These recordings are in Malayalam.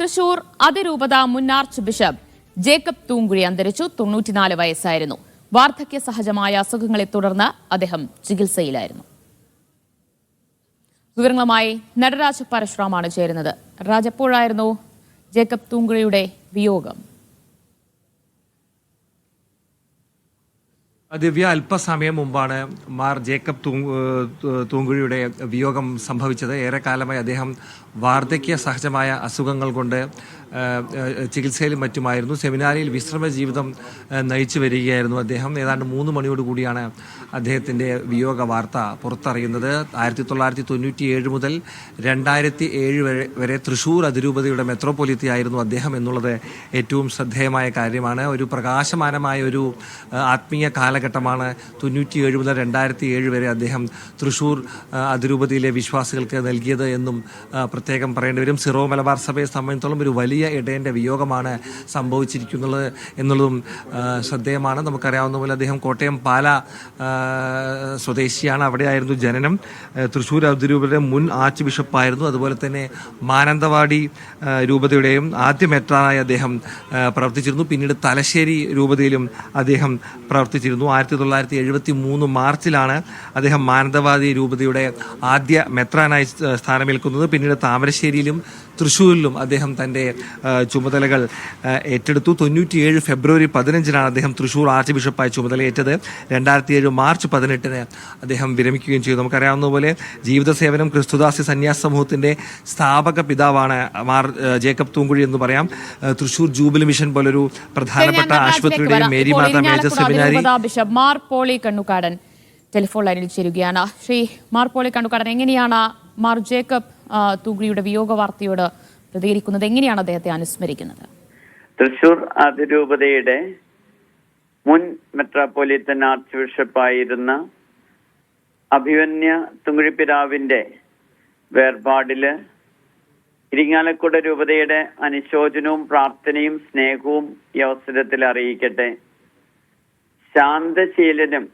തൃശൂർ അതിരൂപത മുൻ ആർച്ച് ബിഷപ്പ് ജേക്കബ് തൂങ്കുഴി അന്തരിച്ചു. തൊണ്ണൂറ്റിനാല് വയസ്സായിരുന്നു. വാർദ്ധക്യ സഹജമായ അസുഖങ്ങളെ തുടർന്ന് അദ്ദേഹം ചികിത്സയിലായിരുന്നു. വിവരങ്ങളുമായി നടരാജ പരശുറാമാണ് ചേരുന്നത്. രാജപ്പോഴായിരുന്നു ജേക്കബ് തൂങ്കുഴിയുടെ വിയോഗം. ദിവ്യ അല്പസമയം മുമ്പാണ് മാർ ജേക്കബ് തൂങ്കുഴിയുടെ വിയോഗം സംഭവിച്ചത്. ഏറെക്കാലമായി അദ്ദേഹം വാർദ്ധക്യ സഹജമായ അസുഖങ്ങൾ കൊണ്ട് ചികിത്സയിലും മറ്റുമായിരുന്നു. സെമിനാരിയിൽ വിശ്രമ ജീവിതം നയിച്ചു വരികയായിരുന്നു അദ്ദേഹം. ഏതാണ്ട് മൂന്ന് മണിയോട് കൂടിയാണ് അദ്ദേഹത്തിന്റെ വിയോഗ വാർത്ത പുറത്തറിയുന്നത്. ആയിരത്തി തൊള്ളായിരത്തി തൊണ്ണൂറ്റി ഏഴ് മുതൽ രണ്ടായിരത്തി ഏഴ് വരെ വരെ തൃശൂർ അതിരൂപതയുടെ മെത്രോപൊലിത്തി ആയിരുന്നു അദ്ദേഹം എന്നുള്ളത് ഏറ്റവും ശ്രദ്ധേയമായ കാര്യമാണ്. ഒരു പ്രകാശമാനമായ ഒരു ആത്മീയ കാലഘട്ടമാണ് തൊണ്ണൂറ്റി ഏഴ് മുതൽ രണ്ടായിരത്തി ഏഴ് വരെ അദ്ദേഹം തൃശൂർ ആ, അതിരൂപതയിലെ വിശ്വാസികൾക്ക് നൽകിയത് എന്നും പ്രത്യേകം പറയേണ്ടി വരും. സിറോ മലബാർ സഭയെ സംബന്ധിച്ചോളം ഒരു വലിയ ഇടയന്റെ വിയോഗമാണ് സംഭവിച്ചിരിക്കുന്നത് എന്നുള്ളതും ശ്രദ്ധേയമാണ്. നമുക്കറിയാവുന്ന പോലെ അദ്ദേഹം കോട്ടയം പാല സ്വദേശിയാണ്. അവിടെയായിരുന്നു ജനനം. തൃശ്ശൂർ അതിരൂപതയുടെ മുൻ ആർച്ച് ബിഷപ്പായിരുന്നു. അതുപോലെ തന്നെ മാനന്തവാടി രൂപതയുടെയും ആദ്യ മെത്രാനായി അദ്ദേഹം പ്രവർത്തിച്ചിരുന്നു. പിന്നീട് തലശ്ശേരി രൂപതയിലും അദ്ദേഹം പ്രവർത്തിച്ചിരുന്നു. ആയിരത്തി തൊള്ളായിരത്തി എഴുപത്തി മൂന്ന് മാർച്ചിലാണ് അദ്ദേഹം മാനന്തവാടി രൂപതയുടെ ആദ്യ മെത്രാനായി സ്ഥാനമേൽക്കുന്നത്. പിന്നീട് താമരശ്ശേരിയിലും തൃശ്ശൂരിലും അദ്ദേഹം തന്റെ ചുമതലകൾ ഏറ്റെടുത്തു. തൊണ്ണൂറ്റിയേഴ് ഫെബ്രുവരി പതിനഞ്ചിനാണ് അദ്ദേഹം തൃശൂർ ആർച്ച് ബിഷപ്പായി ചുമതലയേറ്റത് രണ്ടായിരത്തി ഏഴ് മാർച്ച് പതിനെട്ടിന് അദ്ദേഹം വിരമിക്കുകയും ചെയ്തു. നമുക്കറിയാവുന്ന പോലെ ജീവിത സേവനം ക്രിസ്തുദാസി സന്യാസ സമൂഹത്തിന്റെ സ്ഥാപക പിതാവാണ് മാർ ജേക്കബ് തൂങ്കുഴി എന്ന് പറയാം. തൃശൂർ ജൂബിലി മിഷൻ പോലൊരു പ്രധാനപ്പെട്ട ആശുപത്രിയുടെയും Mary Mata major seminary bishop Mar Poly Kannookadan telephone ലൈനിൽ ചേരുകയാണ്. ശ്രീ മാർ പോളി കണ്ണുകാടൻ എങ്ങനെയാണ് മാർ ജേക്കബ് തൂഗ്രിയുടെ വിയോഗ വാർത്തയോട് പ്രതികരിക്കുന്നത്? എങ്ങനെയാണ് അദ്ദേഹത്തെ അനുസ്മരിക്കുന്നത്? തൃശൂർ അതിരൂപതയുടെ മുൻ മെട്രോപൊലീത്തൻ ആർച്ച് ബിഷപ്പായിരുന്ന അഭിമന്യ തുമിഴിപ്പിരാവിന്റെ വേർപാടിൽ ഇരിങ്ങാലക്കുട രൂപതയുടെ അനുശോചനവും പ്രാർത്ഥനയും സ്നേഹവും ഈ അവസരത്തിൽ അറിയിക്കട്ടെ. ശാന്തശീലനും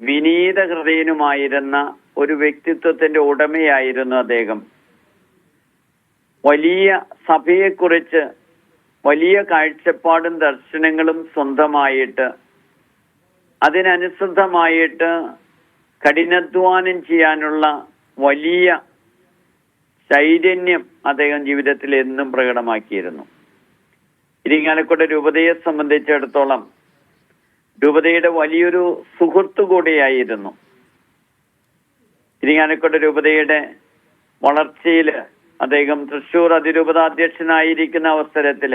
വിനീത ഹൃദയനുമായിരുന്ന ഒരു വ്യക്തിത്വത്തിന്റെ ഉടമയായിരുന്നു അദ്ദേഹം. വലിയ സഭയെക്കുറിച്ച് വലിയ കാഴ്ചപ്പാടും ദർശനങ്ങളും സ്വന്തമായിട്ട് അതിനനുസൃതമായിട്ട് കഠിനാധ്വാനം ചെയ്യാനുള്ള വലിയ ചൈതന്യം അദ്ദേഹം ജീവിതത്തിൽ എന്നും പ്രകടമാക്കിയിരുന്നു. ഇരിങ്ങാലക്കുട രൂപതയെ സംബന്ധിച്ചിടത്തോളം രൂപതയുടെ വലിയൊരു സുഹൃത്തു കൂടിയായിരുന്നു. ഇരിങ്ങാലക്കുട രൂപതയുടെ വളർച്ചയിൽ അദ്ദേഹം തൃശൂർ അതിരൂപത അധ്യക്ഷനായിരിക്കുന്ന അവസരത്തിൽ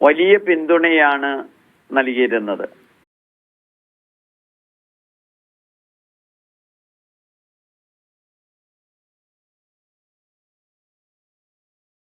വലിയ പിന്തുണയാണ് നൽകിയിരുന്നത്.